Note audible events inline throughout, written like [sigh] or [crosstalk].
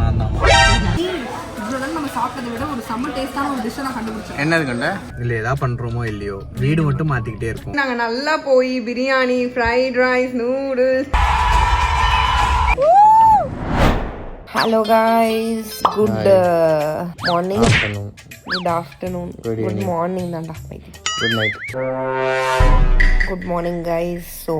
காரணம் நான் தான் என்னது கண்ட? இல்லை எதா பண்றோமோ இல்லையோ வீடு மட்டும் மாத்திக்கிட்டே இருக்கும் நாங்க நல்லா போய் biryani fried rice noodles hello guys good morning good afternoon good morning தான்டா good night good morning guys so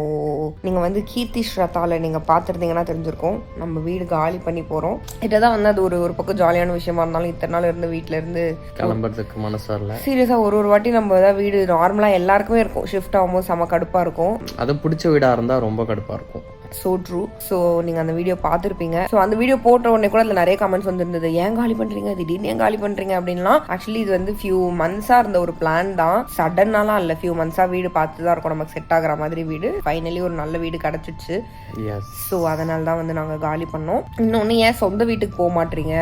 நீங்கள் வந்து கீர்த்தி ஸ்ரத்தாவில் நீங்கள் பார்த்துருந்தீங்கன்னா தெரிஞ்சிருக்கும். நம்ம வீடு காலி பண்ணி போகிறோம் இதை தான் வந்து அது ஒரு ஒரு பக்கம் ஜாலியான விஷயமா இருந்தாலும் இத்தனை நாள் இருந்து வீட்டில் இருந்து கிளம்புறதுக்கு மனசு வரல. சீரியஸாக ஒரு ஒரு வாட்டி நம்ம தான் வீடு நார்மலாக எல்லாருக்குமே இருக்கும். ஷிஃப்ட் ஆகும்போது செம கடுப்பாக இருக்கும். அது பிடிச்ச வீடா இருந்தா ரொம்ப கடுப்பா இருக்கும். ஸோ ட்ரூ ஸோ நீங்கள் அந்த வீடியோ பார்த்துருப்பீங்க. ஸோ அந்த வீடியோ போட்ட உடனே கூட அதில் நிறைய கமெண்ட்ஸ் வந்துருந்தது. ஏன் காலி பண்ணுறீங்க திடீர்னு ஏன் காலி பண்ணுறீங்க அப்படின்லாம். ஆக்சுவலி இது வந்து ஃபியூ மந்த்ஸாக இருந்த ஒரு பிளான் தான். சடனாலாம் இல்லை. ஃபியூ மந்த்ஸாக வீடு பார்த்து தான் இருக்கும். நமக்கு செட் ஆகுற மாதிரி வீடு. ஃபைனலி ஒரு நல்ல வீடு கிடச்சிச்சு. ஸோ அதனால தான் வந்து நாங்கள் காலி பண்ணோம். இன்னொன்று ஏன் சொந்த வீட்டுக்கு போக மாட்டீங்க?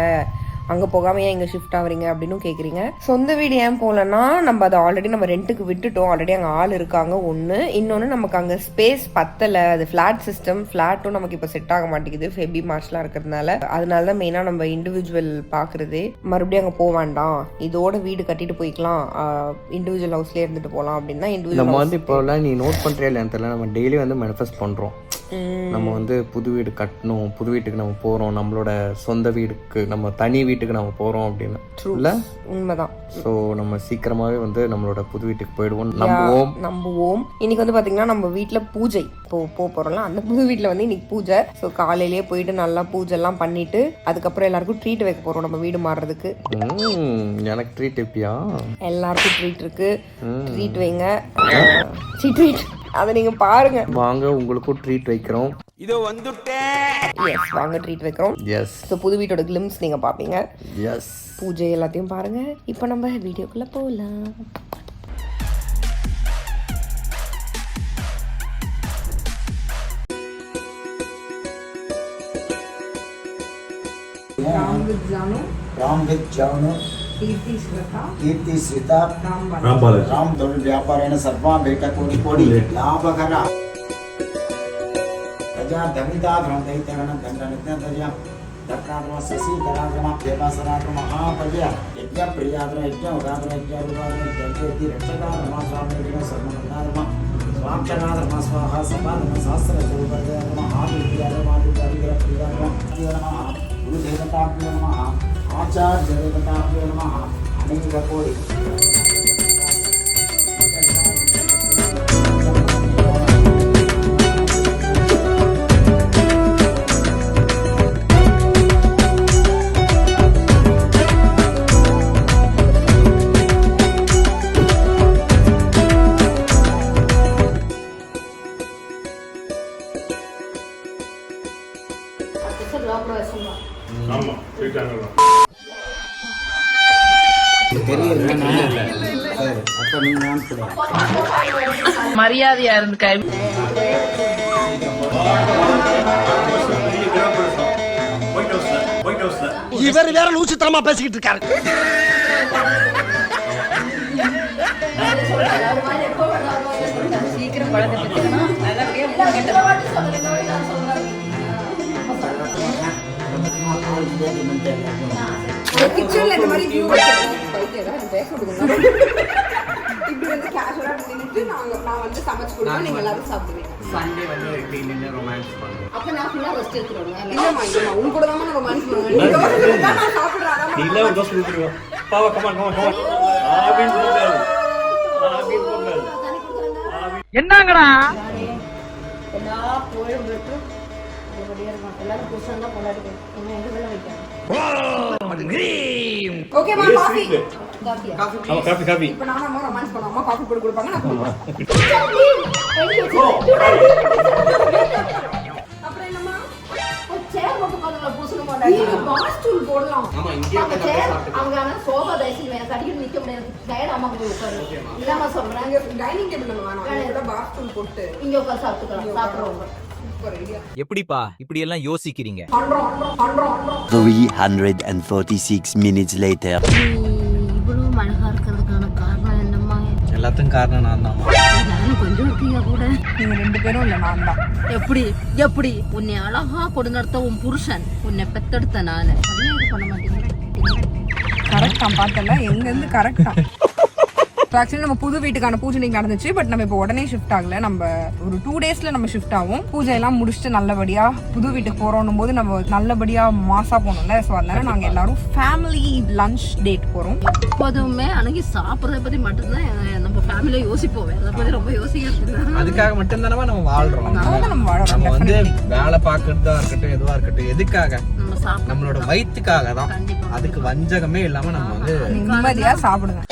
அங்கே போகாமல் ஏன் இங்கே ஷிஃப்ட் ஆகுறீங்க அப்படின்னு கேட்குறீங்க சொந்த வீடு ஏன் போகலன்னா நம்ம அதை ஆல்ரெடி நம்ம ரெண்ட்டுக்கு விட்டுட்டோம். ஆல்ரெடி அங்கே ஆள் இருக்காங்க ஒன்று இன்னொன்று நமக்கு அங்கே ஸ்பேஸ் பத்தலை. அது ஃப்ளாட் சிஸ்டம் ஃப்ளாட்டும் நமக்கு இப்போ செட் ஆக மாட்டேங்குது. ஃபெபி மார்ச்லாம் இருக்கிறதுனால. அதனால தான் மெயினாக நம்ம இண்டிவிஜுவல் பார்க்குறதே மறுபடியும் அங்கே போக வேண்டாம். இதோட வீடு கட்டிட்டு போய்க்கலாம். இண்டிவிஜுவல் ஹவுஸ்லேயே இருந்துட்டு போகலாம் அப்படின்னா இண்டிவிஜுவல் நம்ம வந்து இப்போலாம் நீ நோட் பண்றியா இல்லையா தெரியல. நம்ம டெய்லி வந்து மேனிஃபெஸ்ட் பண்றோம். நம்ம வந்து புது வீடு கட்டணும் புது வீட்டுக்கு நம்ம போறோம் நம்மளோட சொந்த வீடுக்கு நம்ம தனி வீட்டுக்கு நம்ம போறோம் அப்படின்னு. இல்ல? உண்மைதான். ஸோ நம்ம சீக்கிரமாவே வந்து நம்மளோட புது வீட்டுக்கு போயிடுவோம். நம்புவோம். நம்புவோம். இன்னைக்கு வந்து பாத்தீங்கன்னா நம்ம வீட்ல பூஜை. இப்போ போக போறோம்ல. அந்த புது வீட்ல வந்து இன்னைக்கு பூஜை. ஸோ காலையிலேயே போயிட்டு நல்லா பூஜை எல்லாம் பண்ணிட்டு அதுக்கப்புறம் எல்லாருக்கும் ட்ரீட் வைக்க போறோம் நம்ம வீடு மாறுறதுக்கு. எனக்கு ட்ரீட் எப்படியா எல்லாருக்கும் ட்ரீட் இருக்கு. ட்ரீட் வைங்க. ட்ரீட் அதை நீங்கள் பாருங்க. வாங்க உங்களுக்கும் ட்ரீட் வைக்கிறோம். இதோ வந்துட்டேன் எஸ் வாங்க ட்ரீட் வைக்கிறோம். எஸ் ஸோ புது வீட்டோட கிளிம்ஸ் நீங்கள் பார்ப்பீங்க. எஸ் பூஜை எல்லாத்தையும் பாருங்க. இப்போ நம்ம வீடியோக்குள்ளே போகலாம் ராம் வித் ஜானு. ராம் வித் ஜானு. कीर्ति श्रद्धा कीर्ति सीता राम राम दोन व्यापारेण सर्वा बेटा कोटि कोटि लाभकर प्रजा धमिता ध्रुव दैत्यगण गंध नित्य दर्या दक्षाद्रम शशि कराद्रम देवासनाद्रम महापजय यज्ञ प्रियाद्रम यज्ञ उदाद्रम यज्ञ उदाद्रम यज्ञ रक्षकाद्रम स्वामी विघ्न सर्वमंगलाद्रम स्वाक्षराद्रम स्वाहा सपाद्रम सहस्र चौपर्याद्रम आदित्याद्रम आदित्याद्रम प्रियाद्रम नमः गुरुदेवताभ्यो नमः आचार्यदेवताभ्यो மரியாதையா இருந்து கை இவர் வேற லூசித்தனமா பேசிக்கிட்டு இருக்காரு. சீக்கிரம் பழத்தை பத்திக்கணும் நல்லபடியா கிச்சன்ல இந்த மாதிரி பேச இப்படி வந்து கேஷுவலா நின்னுட்டு நாங்க நான் வந்து சமைச்சு கொடுப்பேன் நீங்க எல்லாரும் சாப்பிடுவீங்க. சண்டே வந்து இப்படி நின்று ரொமான்ஸ் பண்ணுவோம். அப்ப நான் ஃபுல்லா ரெஸ்ட் எடுத்துருவேன். இல்லம்மா இல்லம்மா உங்க கூட தான் நான் ரொமான்ஸ் பண்ணுவேன். நீங்க வந்து தான் நான் சாப்பிடுறேன். அதான் எல்லா இருக்கும் எல்லாரும் புதுசாக தான் கொண்டாடி என்ன எங்க வேலை வைக்காங்க ஓகேமா காஃபி காஃபியா? காஃபி காஃபி இப்போ நானும் அம்மா ரொமான்ஸ் பண்ணுவோம் அம்மா காஃபி போட்டு கொடுப்பாங்க நான் குடிப்பேன். அப்புறம் என்னம்மா? சேர் மட்டும் உட்காந்து பூசண நீங்க மாட்டாங்க பாஸ் டூல் போடலாம். ஆமா இங்கே அவங்க சேர் அவங்க ஆனா சோபா தயசி வேணும் கடிக்கணும் நிக்க முடியாது. டயர்ட் அம்மா போய் உட்காரு. இல்லாம சொல்றேன். நாங்க டைனிங் டேபிள் நம்ம வேணாம். இங்க கூட பாஸ் டூல் போட்டு இங்க உட்காந்து சாப்பிட்டுக்கலாம். சாப்பிடுறவங்க சூப்பர் ஐடியா எப்படிப்பா இப்படி எல்லாம் யோசிக்கிறீங்க? பண்றோம் பண்றோம் பண்றோம். 346 minutes later. எல்லாத்துக்கும் காரணம் நான் தான். கொஞ்சம் இருக்கீங்க கூட? நீங்க ரெண்டு பேரும் இல்ல நான் தான். எப்படி எப்படி? உன்னை அழகா கொண்டு நடத்த உன் புருஷன் உன்னை பெத்தெடுத்த நானு. பண்ண மாட்டீங்க கரெக்டா பார்த்தல எங்க இருந்து கரெக்டா ஆக்சுவலி நம்ம புது வீட்டுக்கான பூஜை இன்னைக்கு நடந்துச்சு பட் நம்ம இப்போ உடனே ஷிஃப்ட் ஆகல. நம்ம ஒரு டூ டேஸ்ல நம்ம ஷிஃப்ட் ஆகும். பூஜை எல்லாம் முடிச்சுட்டு நல்லபடியா புது வீட்டுக்கு போறோம் போது நம்ம நல்லபடியா மாசா போகணும்ல. ஸோ அதனால நாங்க எல்லாரும் ஃபேமிலி லஞ்ச் டேட் போறோம். எப்போதுமே அன்னைக்கு சாப்பிட்றத பத்தி மட்டும்தான் நம்ம ஃபேமிலியில யோசிப்போம். வேற பத்தி ரொம்ப யோசிக்கிறது. அதுக்காக மட்டும்தானே நம்ம அதான் நம்ம வாழறோம். நம்ம வந்து. வேலை பார்க்கறதா இருக்கட்டும் எதுவா இருக்கட்டும் எதுக்காக? நம்மளோட வயிற்றுக்காக தான். அதுக்கு வஞ்சகமே இல்லாம நம்ம வந்து நிம்மதியா சாப்பிடுங்க.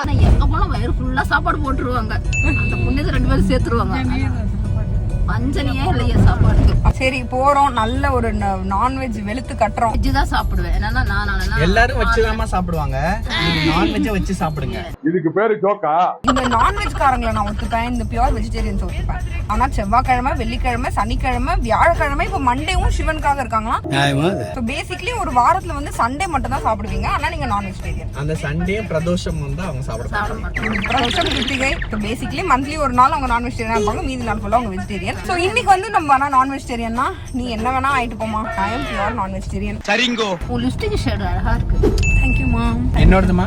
ஆனா எங்க போனா வயிறு ஃபுல்லா சாப்பாடு போட்டுருவாங்க. அந்த புண்ணியத்தை ரெண்டு பேரும் சேர்த்துருவாங்க. வஞ்சனையே இல்லையா சாப்பாடுக்கு. சரி போறோம். நல்ல ஒரு நான்வெஜ் வெளுத்து கட்டுறோம். வெஜ்ஜு தான் சாப்பிடுவேன். என்னன்னா நான் நானா எல்லாரும் வச்சுதாம்மா சாப்பிடுவாங்க. நீங்க நான்வெஜ்ஜை வச்சு சாப்பிடுங்க. இந்த நான்வெஜ் காரங்களை நான் ஒத்துப்பேன். இந்த பியூர் வெஜிடேரியன்ஸ் ஒத்துப்பேன். ஆனா செவ்வாய்க்கிழமை வெள்ளிக்கிழமை சனிக்கிழமை வியாழக்கிழமை இப்ப மண்டேவும் சிவனுக்காக இருக்காங்களாம் ஸோ பேசிக்கலி ஒரு வாரத்துல வந்து சண்டே மட்டும் தான் சாப்பிடுவீங்க. ஆனா நீங்க நான் வெஜிடேரியன் அந்த சண்டே பிரதோஷம் வந்து அவங்க சாப்பிட வருஷம் கிருத்திகை பேசிக்கலி மந்த்லி ஒரு நாள் அவங்க நான் வெஜிடேரியன் இருப்பாங்க. மீதி நாள் ஃபுல்லாக அவங்க வெஜிடேரியன் ஸோ இன்னைக்கு வந்து நம்ம ஆனால் நான் வெஜிடேரியன்னா நீ என்ன வேணா ஆயிட்டு போமா I am pure non vegetarian சரிங்கோ. உன் லிப்ஸ்டிக் ஷேடு அழகா இருக்கு. தேங்க்யூமா என்னோடதுமா?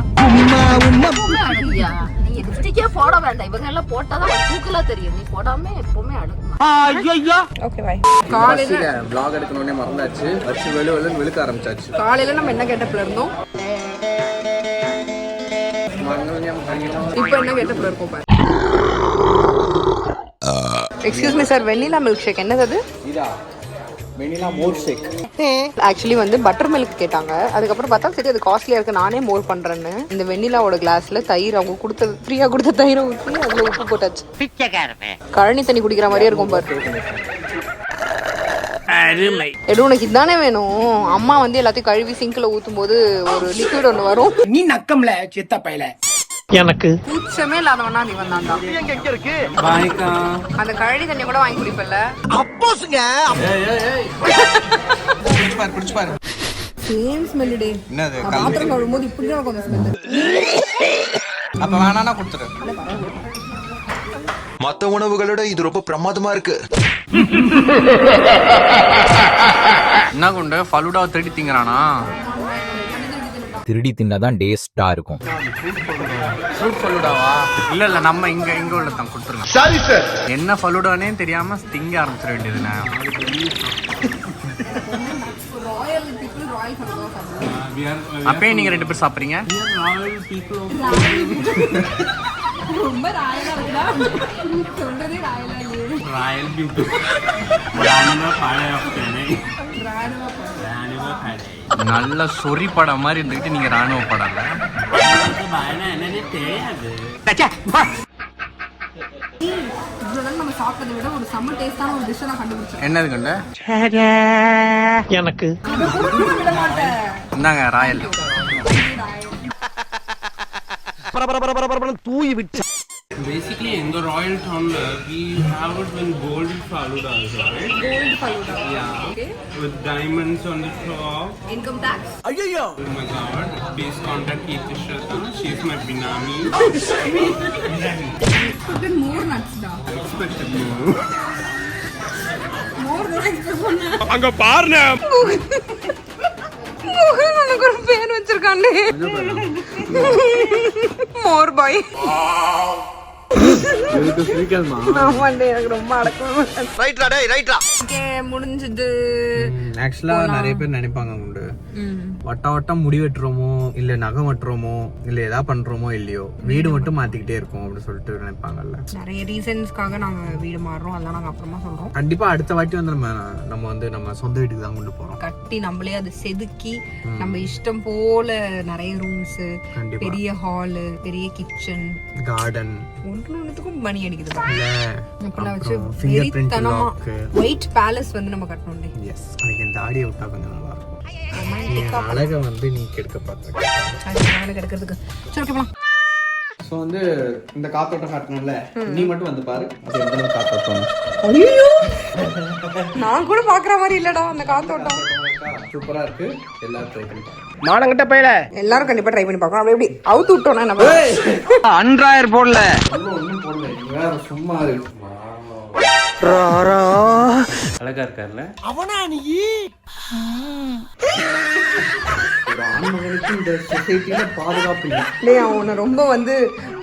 எப்பவுமே அழகியா? நீ லிப்ஸ்டிக்கே போட வேண்டாம். இவங்க எல்லாம் போட்டாதான் உனக்கு தூக்கலா தெரியும். நீ போடாம எப்பவுமே அழகுமா ஓகே பாய் காலையில vlog எடுக்கணும்னே மறந்தாச்சு. வச்சு வெளு வெளுன்னு வெளுக்க ஆரம்பிச்சாச்சு. காலையில நம்ம என்ன கெட்டப்ல இருந்தோம்? இப்போ என்ன கெட்டப்ல இருக்கோம் பாரு. Excuse me sir vanilla milk shake என்னது அது? வெனிலா மோர் ஷேக் ஆக்சுவலி வந்து பட்டர் மில்க் கேட்டாங்க. அதுக்கப்புறம் பார்த்தா சரி அது காஸ்ட்லியா இருக்கு. நானே மோர் பண்றேன்னு. இந்த வெண்ணிலாவோட கிளாஸ்ல தயிர் அவங்க கொடுத்த ஃப்ரீயா கொடுத்த தயிரை ஊற்றி அதுல உப்பு போட்டாச்சு. கழனி தண்ணி குடிக்கிற மாதிரியே இருக்கும் பாரு. எடு உனக்கு இதானே வேணும்? அம்மா வந்து எல்லாத்தையும் கழுவி சிங்க்ல ஊத்தும் போது ஒரு லிக்விட் ஒன்று வரும். நீ நக்கம்ல சித்த பையல. எனக்கு. கூச்சமே இல்லாதவனா நீ வந்தாண்டா. எங்க இருக்கு அந்த கழனி தண்ணி கூட வாங்கி குடிப்பல அப்போஸ்ங்க குடிச்சு பாரு குடிச்சு பாரு. சேம் ஸ்மெல் டே. என்னது நான் பாத்திரம் கழுவும் இப்படி தான் கொஞ்சம் ஸ்மெல் அப்ப வேணானா கொடுத்துரு மத்த உணவுகளோட இது ரொம்ப பிரமாதமா இருக்கு. என்ன கொண்டு? ஃபலூடாவை திருடி திங்கறானா? திருடி தின்னாதான் டேஸ்டா இருக்கும். ஃப்ரூட் ஃபலூடாவா இல்ல இல்ல நம்ம இங்க இங்க உள்ள தான் கொடுத்துருங்க. சரி சார் என்ன ஃபலூடானே தெரியாம திங்க ஆரம்பிச்சிட வேண்டியதுண்ணே அப்பயே நீங்க ரெண்டு பேர் சாப்பிடுறீங்க? ரொம்ப ராயலா இருக்குடா. சொல்றதே ராயலா இல்லையே. ராயல் பியூட்டி நல்ல சொறி படம் மாதிரி இருந்துகிட்டு நீங்க ராணுவ படம்ல இவ்வளவு நாள் நம்ம சாப்பிட்டதை விட ஒரு செம்ம டேஸ்டான ஒரு டிஷ்ஷை நான் கண்டுபிடிச்சேன் என்னது கண்டு? எனக்கு. இந்தாங்க ராயல். தூய் விட்டு Basically, in the royal town, uh, we have it with gold faludas, right? Gold falooda Yeah. Okay With diamonds on the top. Income tax ஐயோ Oh my god. Please contact Keerti Shraddha. She's my Binami. [laughs] Put more nuts டா Expected more. மோர் nuts பண்ண அங்க பாருங்க மோகன் உனக்கு ஒரு பேர் வச்சிருக்கானே மோர் பாய் ஆமாண்டே எனக்கு ரொம்ப அடக்கம். ரைட்ரா டேய் ரைட்ரா முடிஞ்சது. ஆக்சுவலா நிறைய பேர் நினைப்பாங்க உண்டு. வட்ட வட்டம் முடி வெட்டுறோமோ இல்ல நகம் வெட்டுறோமோ இல்ல ஏதா பண்றோமோ இல்லையோ வீடு மட்டும் மாத்திக்கிட்டே இருக்கும் அப்படின்னு சொல்லிட்டு நினைப்பாங்கல்ல. நிறைய ரீசன்ஸ்க்காக நாங்க வீடு மாறுறோம். அதெல்லாம் நாங்க அப்புறமா சொல்றோம். கண்டிப்பா அடுத்த வாட்டி வந்து நம்ம நம்ம வந்து நம்ம சொந்த வீட்டுக்கு தான் கொண்டு போறோம். கட்டி நம்மளே அது செதுக்கி நம்ம இஷ்டம் போல நிறைய ரூம்ஸ் பெரிய ஹாலு பெரிய கிச்சன் கார்டன் ஒன்று ஒன்றுத்துக்கும் மணி அடிக்குது இப்பெல்லாம் வச்சு அப்புறம் ஃபிங்கர் பிரிண்ட் வெறித்தனமா லாக் ஒயிட் பேலஸ் வந்து நம்ம கட்டணும் எஸ் இந்த ஆடியோ விட்டா கொஞ்சம் நல்லா இருக்கும். அழகை வந்து நீ கெடுக்க பார்த்த அது மேல கிடக்கிறதுக்கு. சரி ஓகே போலாம். ஸோ வந்து இந்த காத்தோட்டம் காட்டணும்ல நீ மட்டும் வந்து பாரு. அது எந்த காத்தோட்டம்? நான் கூட பாக்குற மாதிரி இல்லடா அந்த காத்தோட்டம். சூப்பரா இருக்கு. எல்லாரும் ட்ரை பண்ணி மானங்கிட்ட பையல. எல்லாரும் கண்டிப்பா ட்ரை பண்ணி பார்க்கணும் அப்படி எப்படி அவுத்து விட்டோம்னா நம்ம அன்றாயர் போடல. ஒன்றும் போடல. வேற சும்மா இருக்கு. அழகா இருக்கார்ல? அவனா நீ? ஒரு ஆண்மகனுக்கு இந்த சொசைட்டில பாதுகாப்பு இல்லை. டேய் அவன் உன்னை ரொம்ப வந்து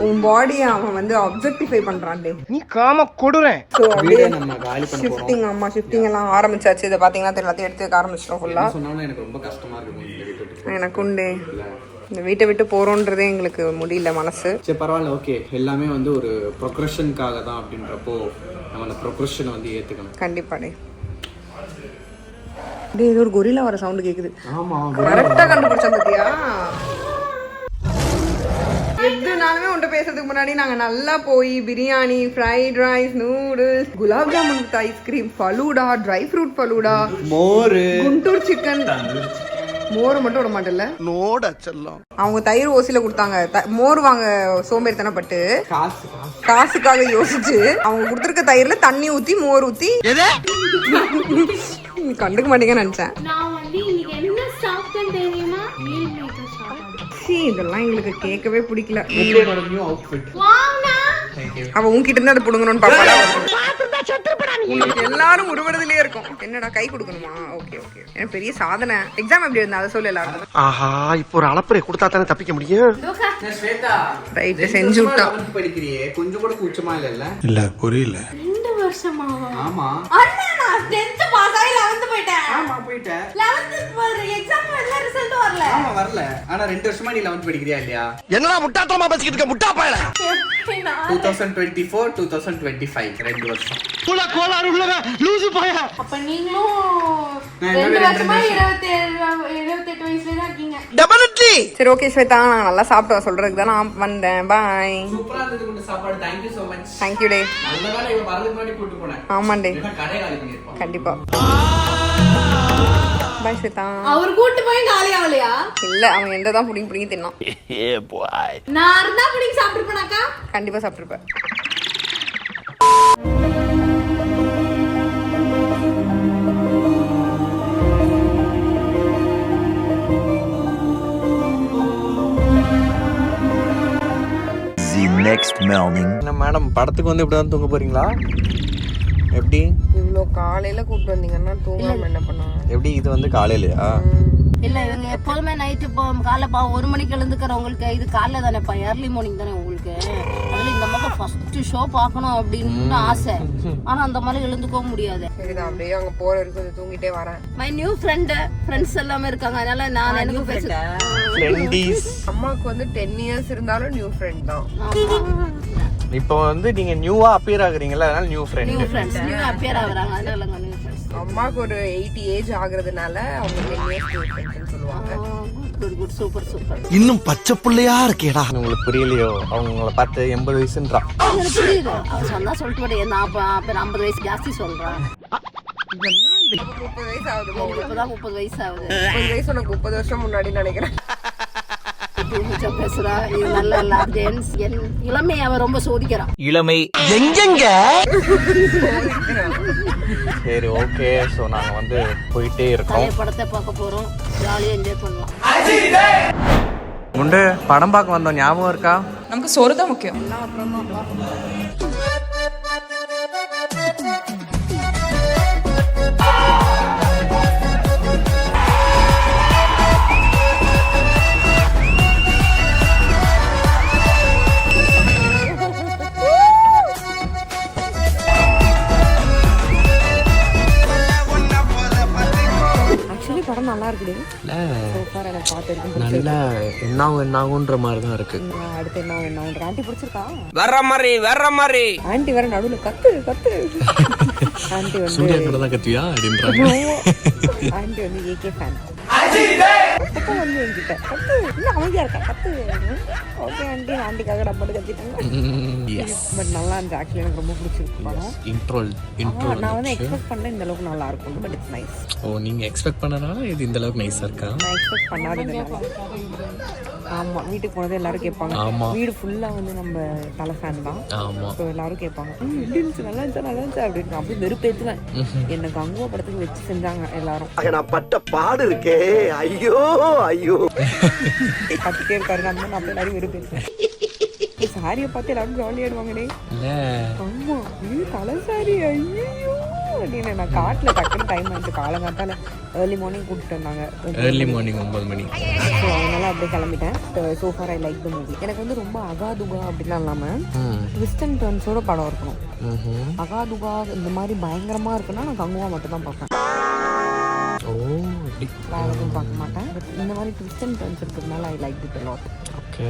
உன் பாடியை அவன் வந்து அப்ஜெக்டிஃபை பண்றான் டே நீ காம கொடுறேன் ஸோ அப்படியே வீடை நம்ம காலி பண்ண போறோம். ஷிஃப்டிங் ஆமா ஷிஃப்டிங் எல்லாம் ஆரம்பிச்சாச்சு. இதை பாத்தீங்கன்னா எல்லாத்தையும் எடுத்து ஆரம்பிச்சிட்டோம் ஃபுல்லா சொன்னாலும் எனக்கு ரொம்ப கஷ்டமா இருக்கு இந்த வீட்டை விட்டு. எனக்கு உண்டு இந்த வீட்டை விட்டு போறோன்றதே எங்களுக்கு முடியல மனசு. சரி பரவாயில்ல ஓகே எல்லாமே வந்து ஒரு ப்ரொக்ரெஷனுக்காக தான் அப்படின்றப்போ நம்ம அந்த ப்ரொக்ரெஷனை வந்து ஏற்றுக்கணும் கண்டிப்பா டே டேய் ஏதோ ஒரு கொரில்லா வர சவுண்ட் கேக்குது. ஆமாம் கரெக்டா கண்டுபிடிச்சேன் பத்தியா? எதுனாலுமே உன்ட்ட பேசுறதுக்கு முன்னாடி நாங்க நல்லா போய் biryani fried rice noodles gulab jamun ice cream falooda dry fruit falooda மோர். குண்டூர் சிக்கன் மோர் மட்டும் விட மாட்டேல்ல நோட செல்லம் அவங்க தயிர் ஓசில கொடுத்தாங்க. த- மோர் வாங்க சோம்பேறித்தனப்பட்டு. காசு. காசு காசுக்காக யோசிச்சு அவங்க கொடுத்துருக்க தயிர்ல தண்ணி ஊத்தி மோர் ஊத்தி. கண்டுக்க மாட்டீங்கன்னு நினைச்சேன். இதெல்லாம் எங்களுக்கு கேட்கவே பிடிக்கல. அவ உன்கிட்ட இருந்து அதை புடுங்கணும்னு பாப்பாளா எல்லாரும் உருவறதுலயே இருக்கும். என்னடா கை கொடுக்கணுமா? Okay okay. எனக்கு பெரிய சாதனை. எக்ஸாம் எப்படி இருந்தா? அதை சொல்லு எல்லாரும் ஆஹா இப்போ ஒரு அளப்பறை கொடுத்தா தானே தப்பிக்க முடியும்? ஸ்வேதா ரைட்டு செஞ்சு விட்டா. படிக்கிறியே. கொஞ்சம் கூட கூச்சமா இல்லைல்ல? இல்ல புரியல. ரெண்டு வருஷமாவா ஆமா. அண்ணா நான் 10th பாஸ் ஆகி 11th போயிட்டேன். ஆமா போயிட்டேன். 11th எக்ஸாம் வரல ரிசல்ட் வரல. ஆமா வரல. ஆனா ரெண்டு வருஷமா நீ லெவன்த் படிக்கிறியா இல்லையா? என்னடா முட்டாத்தனமா பேசிக்கிட்டு இருக்க? முட்டா பயல? Two thousand twenty four two thousand twenty five ரெண்டு வருஷம் கோளாறு உள்ளவ லூசு பாயா. அப்ப நீங்களும் நான் ரெண்டு இன்னும் வருஷமா ரெண்டு இருபத்தேழு இருபத்தெட்டு வயசுல தான் இருக்கீங்க. டெபினெட்லி சரி ஓகே ஸ்வேதா நான் நல்லா சாப்பிட்டு சொல்றதுக்கு தான் நான் வந்தேன். பாய் சூப்பரா இருந்தது கொண்டு சாப்பாடு. டே நல்ல வரதுக்கு முன்னாடி கூட்டு போனேன். கண்டிப்பா. பாய் ஸ்வேதா. அவர் கூட்டு போய் காலி ஆகலையா? இல்ல அவன் எந்த தான் புடிங்கி புடிங்கி தின்னான் நான் இருந்தா பிடிங்க சாப்பிட்டுருப்பேனாக்கா? கண்டிப்பா சாப்பிட்டுருப்பேன். The next morning. என்ன மேடம் படத்துக்கு வந்து இப்படி தான் தூங்க போறீங்களா? எப்படி? இவ்வளோ காலையில கூப்பிட்டு வந்தீங்கன்னா தூங்காம என்ன பண்ணுவாங்க? எப்படி? இது வந்து காலையிலயா? இல்ல இவங்க எப்போதுமே நைட்டு இப்போ காலைல பா ஒரு மணிக்கு எழுந்துக்கிறவங்களுக்கு இது காலைல தானேப்பா ஏர்லி மார்னிங் தானே உங்களுக்கு. அதுல இந்த மாதிரி ஃபர்ஸ்ட் ஷோ பார்க்கணும் அப்படின்னு ஆசை. ஆனா அந்த மாதிரி எழுந்துக்கவும் முடியாது. சரிதான் அப்படியே அங்க போற வரைக்கும் தூங்கிட்டே வரேன். மை நியூ ஃப்ரெண்டு ஃப்ரெண்ட்ஸ் எல்லாமே இருக்காங்க. அதனால நான் எனக்கு பேச ஃப்ரெண்டிஸ் அம்மாவுக்கு வந்து டென் இயர்ஸ் இருந்தாலும் நியூ ஃப்ரெண்ட் தான். இப்போ வந்து நீங்க நியூவா அப்பியர் ஆகுறீங்கல்ல அதனால new new friend friends new appear ஆகுறாங்க. அதனால நியூ ஃப்ரெண்ட்ஸ் அம்மாவுக்கு ஒரு எயிட்டி ஏஜ் ஆகுறதுனால அவங்க இயர்ஸ் நியூ ஃப்ரெண்ட்னு சொல்லுவாங்க. குட் குட் சூப்பர் சூப்பர் இன்னும் பச்சை புள்ளையா இருக்கேடா. உங்களுக்கு புரியலையோ? அவங்க உங்களை பார்த்து எண்பது வயசுன்றா. எனக்கு புரியுது. அவன் சொன்னா சொல்லிட்டு அப்ப ஐம்பது வயசு ஜாஸ்தி சொல்றேன் முப்பது வயசு ஆகுது முப்பது வயசு ஆகுது. முப்பது வயசு உனக்கு முப்பது வருஷம் முன்னாடி நினைக்கிறேன். பூமிச்சா பேசுறா. இது நல்ல இல்ல ஜென்ஸ் என் இளமை அவன் ரொம்ப சோதிக்கிறான் இளமை. எங்கெங்க? சரி ஓகே ஸோ நாங்கள் வந்து போயிட்டே இருக்கோம். பழைய படத்தை பார்க்க போறோம். ஜாலியா என்ஜாய் பண்ணலாம். முண்டு படம் பார்க்க வந்தோம். ஞாபகம் இருக்கா? நமக்கு தான் முக்கியம். நல்லா இருக்குடி சூப்பர் எனக்கு பார்த்து நல்லா என்னாகும் என்னாகுன்ற மாதிரி தான் இருக்கு அடுத்து என்ன ஆண்டி பிடிச்சிருக்கா? வர்ற மாதிரி வர்ற மாதிரி. ஆண்டி வேற நடுவுல கத்து கத்து. ஆண்டி வந்து தான் கத்துவியா அப்படின்றாங்க. ஆண்டி வந்து ஏகே ஃபேன் அப்பப்போ வந்து என்கிட்ட. கத்து இன்னும் அமைதியா இருக்கா? கத்து ஓகே ஆண்டி ஆண்டிக்காக நம்ம கத்திட்டாங்க பட் நல்லா இருந்துச்சு. ஆக்சுவலி எனக்கு ரொம்ப பிடிச்சிருக்கு படம். இன்ட்ரோல் ஆமா, நான் வந்து எக்ஸ்பெக்ட் பண்ணேன் இந்த அளவுக்கு நல்லா இருக்கும் பட் இட்ஸ் நைஸ் ஓ நீங்க எக்ஸ்பெக்ட் பண்ணனால இது இந்த அளவுக்கு நைஸா இருக்கா? நான் எக்ஸ்பெக்ட் பண்ணாததுனால ஆமா வீட்டுக்கு போனது எல்லாரும் கேட்பாங்க. வீடு ஃபுல்லா வந்து நம்ம தலை ஃபேன் தான். ஆமா. ஸோ எல்லாரும் கேட்பாங்க. "ம், எப்படி இருந்துச்சு. நல்லா இருந்துச்சா? நல்லா இருந்துச்சா? அப்படின்னு அப்படியே வெறுப்பேற்றுவேன் என்னை கங்குவா படத்துக்கு வச்சு செஞ்சாங்க எல்லாரும். நான் பட்ட பாடு இருக்கே. ஐயோ! ஐயோ. கத்திட்டே இருக்காரு அந்த மாதிரி நான் அப்படியே எல்லாரும் வெறுப்பேற்றுவேன் சாரியை பார்த்து எல்லாரும் ஜாலியாடுவாங்கடே இல்லை. ஆமா இது தலை சாரி ஐயோ. அப்படின்னு நான் காட்டில் டக்குன்னு டைம் ஆச்சு காலங்காத்தால ஏர்லி மார்னிங் கூப்பிட்டு வந்தாங்க. ஏர்லி மார்னிங் மணி. ஸோ அதனால அப்படியே கிளம்பிட்டேன். So far I like the movie எனக்கு வந்து ரொம்ப அகாதுகா அப்படிலாம் இல்லாமல் ட்விஸ்ட் அண்ட் டர்ன்ஸோட படம் இருக்கணும். அகாதுகா இந்த மாதிரி பயங்கரமாக இருக்குன்னா நான் கங்குவா மட்டும் தான் பார்ப்பேன். ஓ நான் எதுவும் பார்க்க மாட்டேன். பட் இந்த மாதிரி ட்விஸ்ட் அண்ட் டர்ன்ஸ் இருக்கிறதுனால I like it a okay